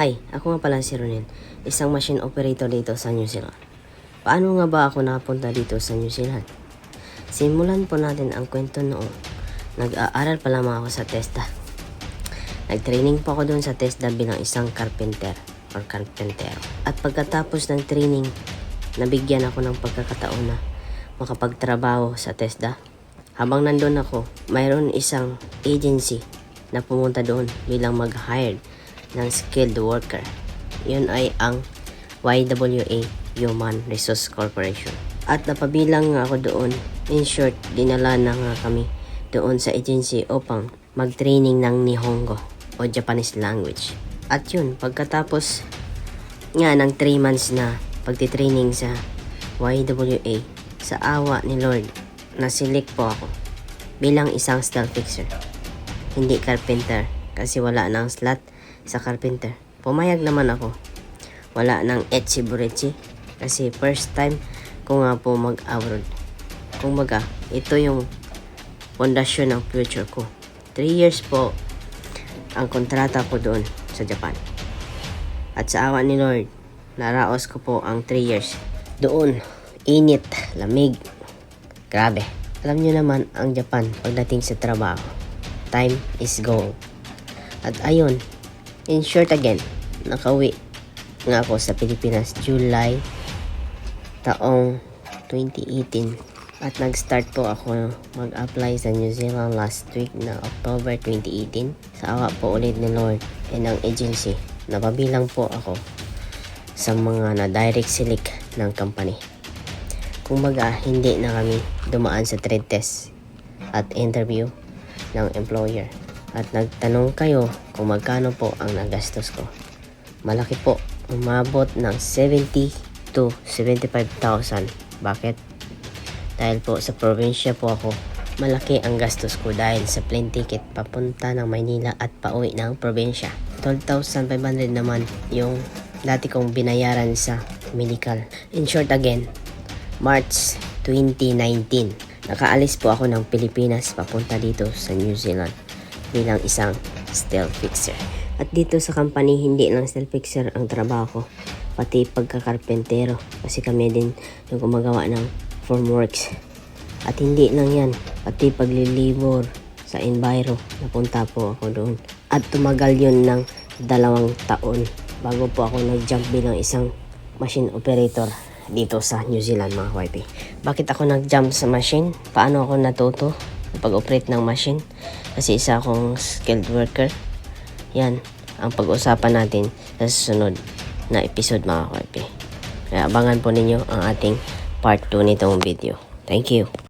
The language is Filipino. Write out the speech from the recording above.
Hi, ako nga pala si Ronel, isang machine operator dito sa New Zealand. Paano nga ba ako nakapunta dito sa New Zealand? Simulan po natin ang kwento noong nag-aaral pa lamang ako sa TESDA. Nag-training po ako doon sa TESDA bilang isang carpenter or carpentero. At pagkatapos ng training, nabigyan ako ng pagkakataon na makapagtrabaho sa TESDA. Habang nandun ako, mayroon isang agency na pumunta doon bilang mag-hired ng skilled worker. Yun ay ang YWA Human Resource Corporation. At napabilang nga ako doon. In short, dinala na nga kami doon sa agency upang mag-training ng Nihongo o Japanese language. At yun, pagkatapos nga ng 3 months na pagtitraining sa YWA, sa awa ni Lord, nasilik po ako bilang isang steel fixer. Hindi carpenter kasi wala nang slot sa carpenter. Pumayag naman ako. Wala nang etsi buretsi kasi first time ko nga po mag-abroad. Kung baga, ito yung pundasyon ng future ko. 3 years po ang kontrata ko doon sa Japan. At sa awa ni Lord, naraos ko po ang 3 years. Doon, init, lamig, grabe. Alam nyo naman ang Japan pagdating sa trabaho. Time is gold. At ayun, in short again, nakauwi nga ako sa Pilipinas July taong 2018 at nag-start po ako mag-apply sa New Zealand last week na October 2018 sa awa po ulit ni Lord and ang agency napabilang po ako sa mga na-direct select ng company. Kumbaga, hindi na kami dumaan sa trade test at interview ng employer. At nagtanong kayo kung magkano po ang nagastos ko. Malaki po, umabot ng 70 to 75,000. Bakit? Dahil po sa probinsya po ako, malaki ang gastos ko dahil sa plane ticket papunta ng Maynila at pauwi ng probinsya. 12,500 naman yung dati kong binayaran sa medical. In short again, March 2019, nakaalis po ako ng Pilipinas papunta dito sa New Zealand bilang isang steel fixer. At dito sa company, hindi lang steel fixer ang trabaho ko, pati pagkakarpentero kasi kami din yung gumagawa ng formworks. At hindi lang yan, pati paglilibor sa Enviro, napunta po ako doon. At tumagal yun ng dalawang taon bago po ako nag-jump bilang isang machine operator dito sa New Zealand mga wifey. Bakit ako nag-jump sa machine? Paano ako natuto pag-operate ng machine? Kasi isa akong skilled worker. Yan ang pag-usapan natin sa susunod na episode mga wifey. Kaya abangan po ninyo ang ating part 2 nitong video. Thank you.